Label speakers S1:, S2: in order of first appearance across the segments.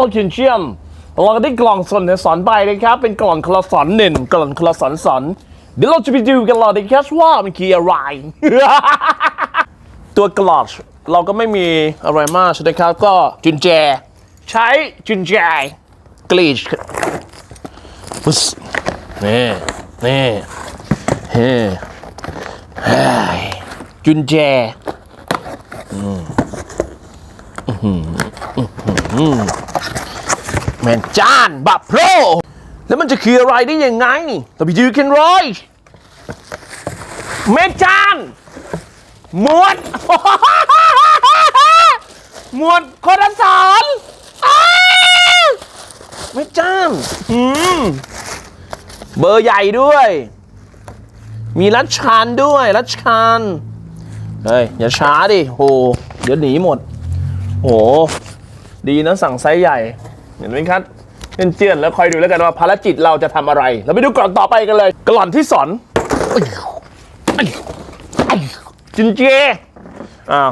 S1: โอชินเชียมเราก็ได้กล่องสนสอนไปนะครับ เป็นกล่องคลาสอนหนึ่งกล่องคลาสอนสอนเดี๋ยวเราจะไปดูกันเลยนะครับว่ามันคืออะไร ตัวกลอดเราก็ไม่มีอะไรมากนะครับก็จุนแจ ใช้จุนแจกรีชปุ๊สนี่นี่เฮ้เฮ้จุนแจอืมอื้อหืออื้อหือแมนจานบับโพรแล้วมันจะคืออะไรได้ยังไงเราไปดูกันเลยแมนจานหมวดหมวดคนละสอนอ้าวไม่จ้ามอืมเบอร์ใหญ่ด้วย มีรัชชานด้วยรัชชานเฮ้ยอย่าช้าดิโหเดี๋ยวหนีหมดโหดีนะสั่งไซส์ใหญ่ เห็นไหมครับเจือนๆแล้วคอยดูแล้วกันว่าภารกิจเราจะทำอะไร เราไปดูกล่องต่อไปกันเลย กล่องที่สอนจุนเจอ้าว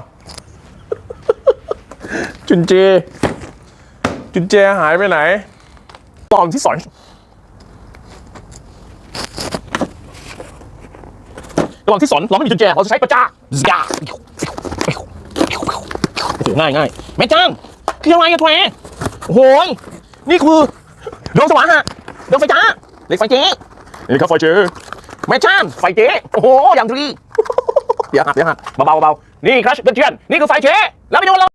S1: จุนเจ จุนเจหายไปไหนกล่องที่สองกล่องที่สองเราไม่มีจุนเจเราจะใช้ประจ้าซาโอ้โหง่ายง่ายแม่จ้างคืออะไรอะแทโอ้ โหยนี่คือดวงสว่างฮะดวงไฟจ้าเหล็กไฟเจ๊นี่ครับไฟเจ๊แม่จ้างไฟเจ๊โอ้โหอย่างดีเดี๋ยวหักเดี๋ยวหักเบาๆเบาๆนี่ครับเพื่อนๆนี่คือไฟเชแล้วไปดูเรา